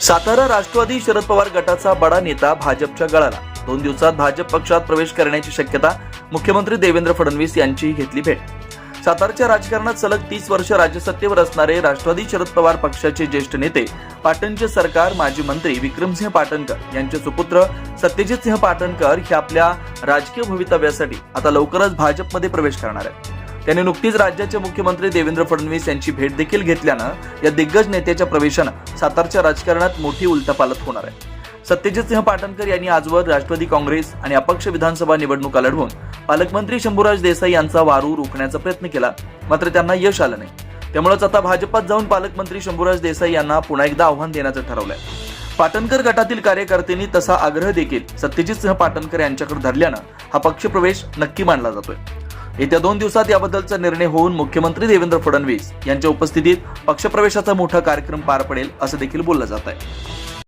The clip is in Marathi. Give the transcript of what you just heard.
सातारा राष्ट्रवादी शरद पवार गटाचा बडा नेता भाजपच्या गळाला. दोन दिवसात भाजप पक्षात प्रवेश करण्याची शक्यता मुख्यमंत्री देवेंद्र फडणवीस यांची घेतली भेट. सातारच्या राजकारणात सलग तीस वर्ष राज्यसत्तेवर असणारे राष्ट्रवादी शरद पवार पक्षाचे ज्येष्ठ नेते पाटणचे सरकार माजी मंत्री विक्रमसिंह पाटणकर यांचे सुपुत्र सत्यजित सिंह पाटणकर हे आपल्या राजकीय भवितव्यासाठी आता लवकरच भाजपमध्ये प्रवेश करणार आहेत. त्यांनी नुकतीच राज्याचे मुख्यमंत्री देवेंद्र फडणवीस यांची भेट देखील घेतल्यानं या दिग्गज नेत्याच्या प्रवेशानं सातारच्या राजकारणात मोठी उलथापालथ होणार आहे. सत्यजित सिंह पाटणकर यांनी आजवर राष्ट्रवादी काँग्रेस आणि अपक्ष विधानसभा निवडणुका लढवून पालकमंत्री शंभूराज देसाई यांचा वारू रोखण्याचा प्रयत्न केला मात्र त्यांना यश आलं नाही. त्यामुळेच आता भाजपात जाऊन पालकमंत्री शंभूराज देसाई यांना पुन्हा एकदा आव्हान देण्याचं ठरवलंय. पाटणकर गटातील कार्यकर्त्यांनी तसा आग्रह देखील सत्यजित सिंह पाटणकर यांच्याकडे धरल्यानं हा पक्षप्रवेश नक्की मानला जातोय. येत्या दोन दिवसात याबद्दलचा निर्णय होऊन मुख्यमंत्री देवेंद्र फडणवीस यांच्या उपस्थितीत पक्षप्रवेशाचा मोठा कार्यक्रम पार पडेल असं देखील बोललं जात आहे.